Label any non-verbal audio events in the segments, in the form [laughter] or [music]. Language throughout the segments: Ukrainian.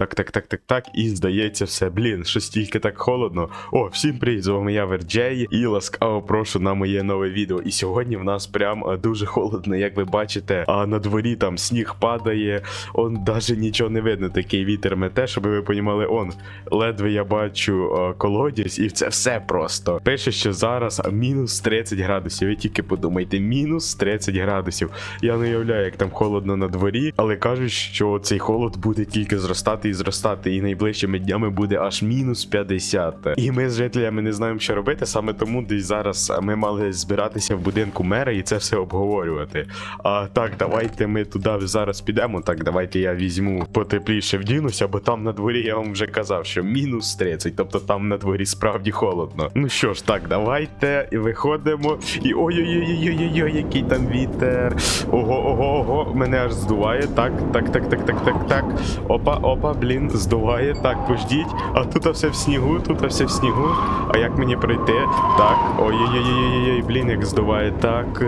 Так, так, так, так, так. І здається, все. Блін, щось тільки так холодно. О, всім привіт, з вами я Верджей. І ласкаво прошу на моє нове відео. І сьогодні в нас прям е, дуже холодно, як ви бачите. А на дворі там сніг падає. Он даже нічого не видно. Такий вітер мете, щоб ви понімали, он ледве я бачу е, колодязь, і це все просто. Пише, що зараз мінус 30 градусів. Ви тільки подумайте, мінус 30 градусів. Я не уявляю, як там холодно на дворі, але кажуть, що цей холод буде тільки зростати і зростати, і найближчими днями буде аж мінус 50. І ми з жителями не знаємо, що робити. Саме тому десь зараз ми мали збиратися в будинку мера і це все обговорювати. А так, давайте ми туди зараз підемо. Так, давайте я візьму потепліше вдінуся, бо там на дворі я вам вже казав, що мінус 30, тобто там на дворі справді холодно. Ну що ж, так, давайте виходимо. І ой-ой-ой-ой-ой, який там вітер. Ого, ого, ого, мене аж здуває. Так, так, так, так, так, так, так. Опа, опа, блін, здуває. Так, пождіть. А тут все в снігу, тут все в снігу. А як мені пройти? Так, ой-ой-ой-ой-ой, блін, як здуває. Так.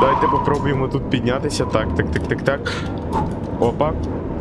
Давайте попробуємо тут піднятися. Так, так, так, так, так. Опа.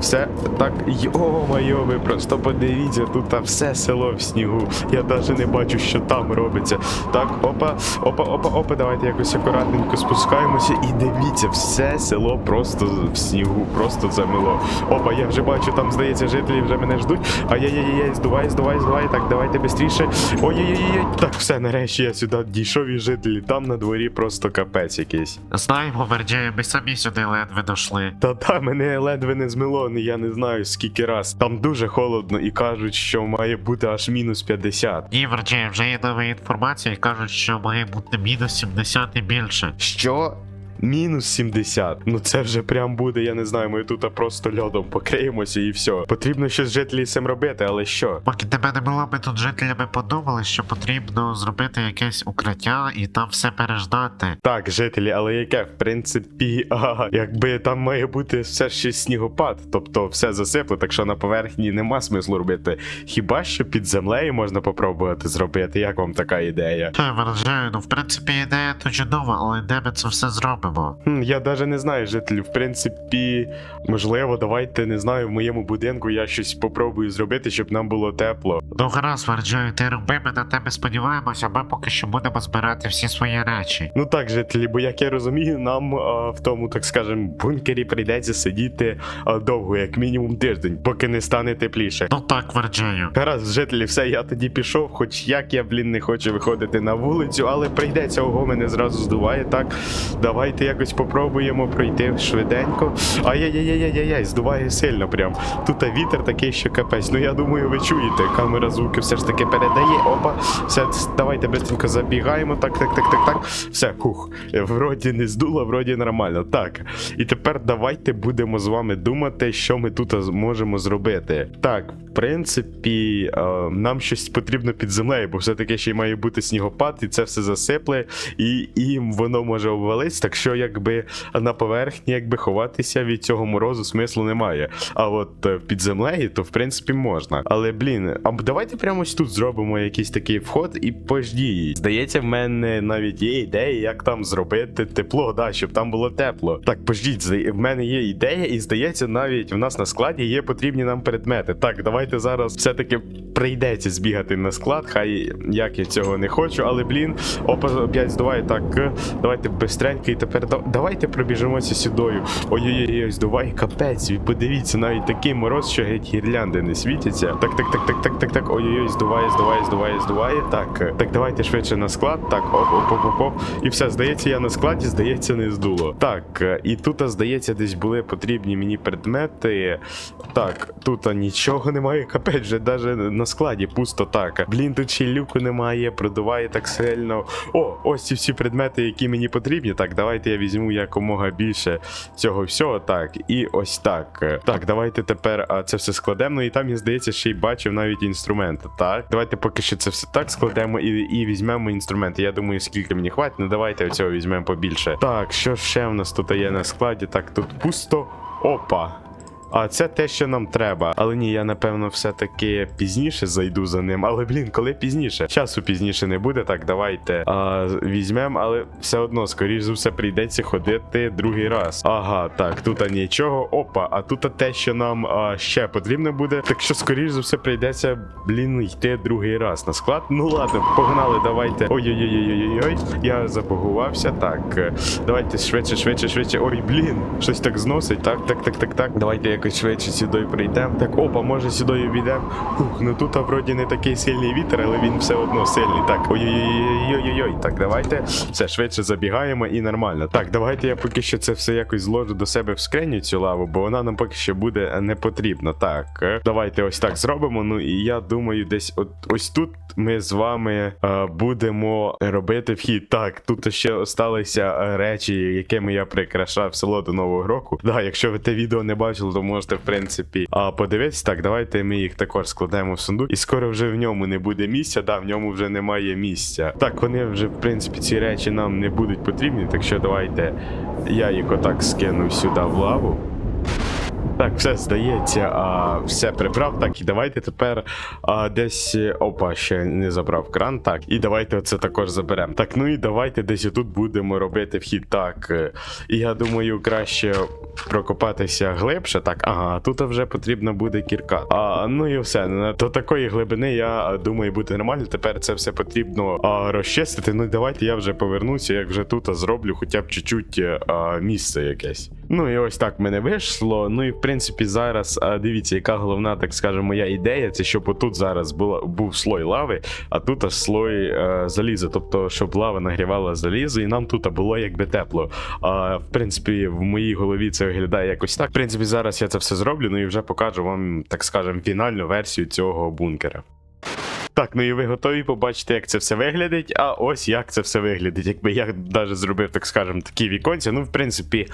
Все так, йо-моє, ви просто подивіться, тут все село в снігу. Я навіть не бачу, що там робиться. Так, опа, опа, опа, опа, давайте якось акуратненько спускаємося і дивіться, все село просто в снігу, просто замило. Опа, я вже бачу, там здається, жителі вже мене ждуть. Ай-яй-яй, здувай, здувай, здувай. Так, давайте швидше. Ой-ой-ой. Так, все, нарешті я сюди дійшов і жителі. Там на дворі просто капець якийсь. Знаємо, Верджею, ми самі сюди ледве дошли. Та та мене ледве не змило, ну, я не знаю скільки раз. Там дуже холодно і кажуть, що має бути аж мінус 50. Ні, Верджею, вже є нова інформація і кажуть, що має бути мінус 70 і більше. Що? Мінус 70. Ну це вже прям буде, я не знаю, ми тут просто льодом покриємося і все. Потрібно щось з цим робити, але що? Поки тебе не було, ми тут жителями подумали, що потрібно зробити якесь укриття і там все переждати. Так, жителі, але яке, в принципі, [laughs] ага, якби там має бути все ще снігопад, тобто все засипле, так що на поверхні нема смислу робити. Хіба що під землею можна попробувати зробити? Як вам така ідея? Та, Верджею, ну в принципі ідея то чудова, але де ми це все зробимо? Хм, я навіть не знаю, жителі. В принципі, можливо, давайте не знаю, в моєму будинку я щось попробую зробити, щоб нам було тепло. Ну гаразд, Верджею, ти роби, ми на тебе сподіваємося, ми поки що будемо збирати всі свої речі. Ну так, жителі, бо як я розумію, нам а, в тому, так скажем, бункері прийдеться сидіти а, довго, як мінімум тиждень, поки не стане тепліше. Ну так, Верджею. Гаразд, жителі, все, я тоді пішов, хоч як я, блін, не хочу виходити на вулицю, але прийдеться, ого, мене зразу здуває. Так, давайте якось попробуємо пройти швиденько. Ай-яй-яй-яй-яй-яй, здуває сильно прям. Тут вітер такий, що капець. Ну я думаю, ви чуєте. Камера звуки все ж таки передає. Опа, все, давайте быстренько забігаємо. Так, так, так, так, так. Все, хух. Вроді не здуло, вроді нормально. Так. І тепер давайте будемо з вами думати, що ми тут можемо зробити. Так, в принципі, е, нам щось потрібно під землею, бо все-таки ще й має бути снігопад, і це все засипле, і, і воно може обвалитись. Так що, якби на поверхні, якби ховатися від цього морозу, смислу немає. А от е, під землею, то в принципі можна. Але блін, а давайте прямо ось тут зробимо якийсь такий вход і пождіть. Здається, в мене навіть є ідея, як там зробити тепло, да, щоб там було тепло. Так, пождіть, в мене є ідея, і здається, навіть в нас на складі є потрібні нам предмети. Так, давайте зараз все-таки прийдеться збігати на склад. Хай як я цього не хочу, але блін, опа, опять здуває. Так, давайте бистренько і тепер да- давайте пробіжимося сюдою. Ой-ой-ой, здуває капець. Подивіться, навіть такий мороз, що геть гірлянди не світяться. Так, так, так, так, так, так, так. Ой-ой-ой, здуває, здуває, здуває, здуває. Так, е, так, давайте швидше на склад. Так, оп, оп, оп, оп. І все, здається, я на складі, здається, не здуло. Так, е, і тут, здається, десь були потрібні мені предмети. Так, тут нічого немає, капець, вже навіть на складі пусто так. Блін, тут ще люку немає, продуває так сильно. О, ось ці всі предмети, які мені потрібні. Так, давайте я візьму якомога більше цього всього. Так, і ось так. Так, давайте тепер це все складемо. Ну і там, я здається, ще й бачив навіть інструменти. Так, давайте поки що це все так складемо і, і візьмемо інструменти. Я думаю, скільки мені хватить, ну давайте цього візьмемо побільше. Так, що ще в нас тут є на складі? Так, тут пусто. Опа. А це те, що нам треба. Але ні, я напевно все-таки пізніше зайду за ним. Але блін, коли пізніше? Часу пізніше не буде. Так, давайте а, візьмемо, але все одно, скоріш за все, прийдеться ходити другий раз. Ага, так, тут нічого. Опа, а тут те, що нам а, ще потрібно буде. Так що, скоріш за все, прийдеться, блін, йти другий раз на склад. Ну ладно, погнали, давайте. Ой-ой-ой-ой-ой-ой. Я забагувався. Так, давайте швидше, швидше, швидше. Ой, блін, щось так зносить. Так, так, так, так, так. Давайте якось швидше сюди прийдемо. Так, опа, може сюди обійдемо. Фух, ну тут вроді не такий сильний вітер, але він все одно сильний. Так, ой-ой-ой-ой-ой-ой. Так, давайте все швидше забігаємо і нормально. Так, давайте я поки що це все якось зложу до себе в скриню цю лаву, бо вона нам поки що буде не потрібна. Так, давайте ось так зробимо. Ну і я думаю, десь от ось тут ми з вами е, будемо робити вхід. Так, тут ще осталися речі, якими я прикрашав село до Нового року. Да, якщо ви те відео не бачили, то можете в принципі подивитися. Так, давайте ми їх також складемо в сундук. І скоро вже в ньому не буде місця. Да, в ньому вже немає місця. Так, вони вже в принципі ці речі нам не будуть потрібні. Так що давайте я їх отак скину сюди в лаву. Так, все здається, а, все прибрав. Так, і давайте тепер а, десь. Опа, ще не забрав кран. Так, і давайте оце також заберемо. Так, ну і давайте десь отут будемо робити вхід. Так. е, І я думаю, краще прокопатися глибше. Так, ага, тут вже потрібно буде кірка. А, ну і все. До такої глибини, я думаю, буде нормально. Тепер це все потрібно а, розчистити. Ну і давайте я вже повернуся, як вже тут зроблю хоча б чуть-чуть е, місце якесь. Ну і ось так мене вийшло. Ну і в принципі зараз дивіться, яка головна, так скажемо, моя ідея. Це щоб отут зараз була, був слой лави, а тут аж слой е, заліза. Тобто, щоб лава нагрівала залізо, і нам тут було якби тепло. А в принципі, в моїй голові це виглядає якось так. В принципі, зараз я це все зроблю, ну і вже покажу вам, так скажемо, фінальну версію цього бункера. Так, ну і ви готові побачити, як це все виглядить. А ось як це все виглядить. Якби я навіть зробив, так скажемо, такі віконці. Ну, в принципі,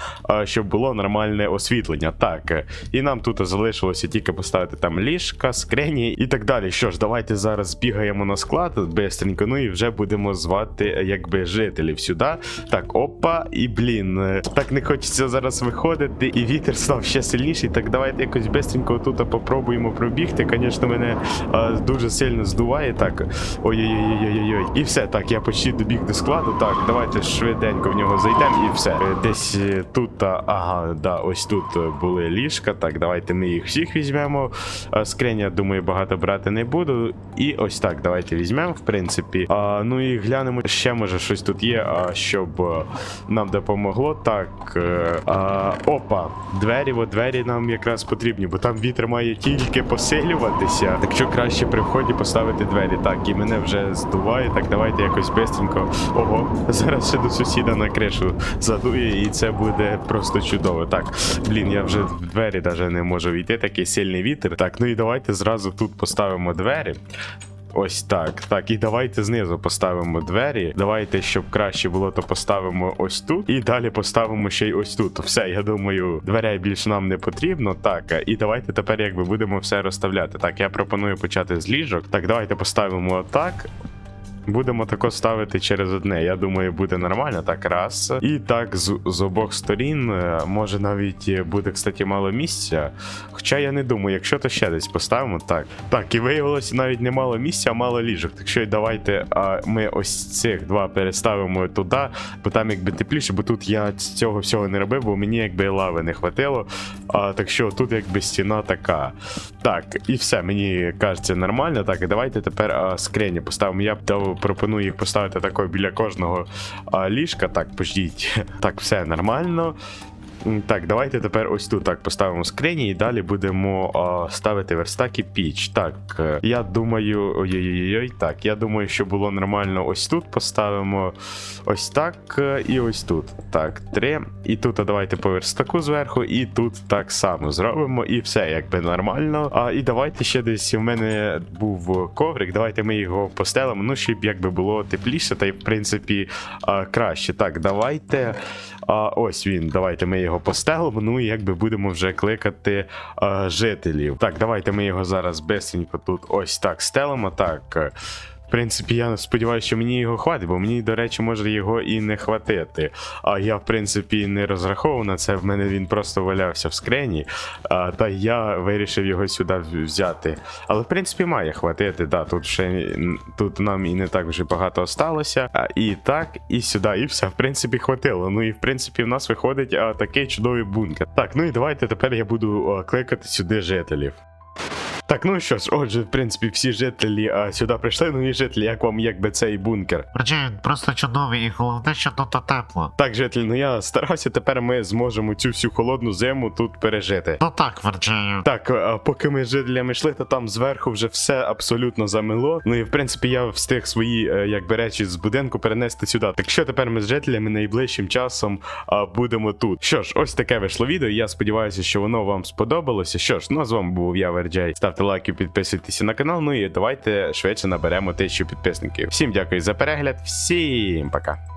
щоб було нормальне освітлення. Так. е, І нам тут залишилося тільки поставити там ліжка, скрині і так далі. Що ж, давайте зараз бігаємо на склад бистренько, ну і вже будемо звати е, якби жителів сюди. Так, опа, і блін. е, Так не хочеться зараз виходити, і вітер став ще сильніший. Так давайте якось бистренько тут попробуємо пробігти. Звісно, мене дуже сильно здуває. Так. Ой-ой-ой-ой-ой. І все, так, я почти добіг до складу. Так, давайте швиденько в нього зайдемо і все. Е, Десь е, тут, ага, да, ось тут е, були ліжка. Так, давайте ми їх всіх візьмемо. Е, Скринь, я думаю, багато брати не буду. І ось так, давайте візьмемо, в принципі. А, ну і глянемо, ще може щось тут є, а, щоб нам допомогло. Так. А, опа, двері, от двері нам якраз потрібні, бо там вітер має тільки посилюватися. Так що краще при вході поставити двері. Так, і мене вже здуває. Так, давайте якось бистренько. Ого, зараз ще до сусіда на кришу задує, і це буде просто чудово. Так, блін, я вже в двері навіть не можу війти, такий сильний вітер. Так, ну і давайте зразу тут поставимо двері. Ось так. Так, і давайте знизу поставимо двері. Давайте, щоб краще було, то поставимо ось тут. І далі поставимо ще й ось тут. Все, я думаю, дверей більше нам не потрібно. Так, і давайте тепер якби будемо все розставляти. Так, я пропоную почати з ліжок. Так, давайте поставимо отак. Будемо тако ставити через одне. Я думаю, буде нормально. Так, раз. І так, з, з обох сторін. е, Може навіть е, буде, кстати, мало місця. Хоча я не думаю, якщо то ще десь поставимо. Так. Так, і виявилося навіть не мало місця, а мало ліжок. Так що давайте а, ми ось цих два переставимо туди, бо там якби тепліше, бо тут я цього всього не робив, бо мені якби лави не хватило. А, так що тут якби стіна така. Так, і все, мені кажеться нормально. Так, і давайте тепер а, скрині поставимо. Я б дав- пропоную їх поставити такою біля кожного ліжка. Так, пождіть. [laughs] Так, все нормально. Так, давайте тепер ось тут так поставимо скрині і далі будемо а, ставити верстак і піч. Так, е, я думаю. Ой-ой-ой, так, я думаю, що було нормально ось тут поставимо ось так е, і ось тут. Так, три. І тут давайте по верстаку зверху, і тут так само зробимо, і все якби нормально. А і давайте ще десь у мене був коврик. Давайте ми його постелимо. Ну, щоб якби було тепліше, та й в принципі краще. Так, давайте. А, ось він. Давайте ми його постелимо. Ну і якби будемо вже кликати а, жителів. Так, давайте ми його зараз бистренько тут ось так стелимо. Так. В принципі, я сподіваюся, що мені його хватить, бо мені, до речі, може його і не хватити. А я, в принципі, не розраховував на це. В мене він просто валявся в скрині, а, та я вирішив його сюди взяти. Але в принципі має хватити. Да, тут ще тут нам і не так вже багато осталося. А, і так, і сюди, і все, в принципі, хватило. Ну і в принципі, в нас виходить а, такий чудовий бункер. Так, ну і давайте тепер я буду а, кликати сюди жителів. Так, ну що ж, отже, в принципі, всі жителі а, сюди прийшли. Нові жителі, як вам якби цей бункер? Він просто чудовий і головне, що тут тепло. Так, жителі, ну я старався, тепер ми зможемо цю всю холодну зиму тут пережити. Ну так, Варджею. Так, а поки ми з жителями йшли, то там зверху вже все абсолютно замило. Ну і в принципі я встиг свої е, якби речі з будинку перенести сюди. Так що тепер ми з жителями найближчим часом а, будемо тут. Що ж, ось таке вийшло відео. Я сподіваюся, що воно вам сподобалося. Що ж, ну а з вами був я, Верджай. Ставте лайки, підписуйтесь на канал. Ну і давайте швидше наберемо тисячу підписників. Всім дякую за перегляд, всім пока.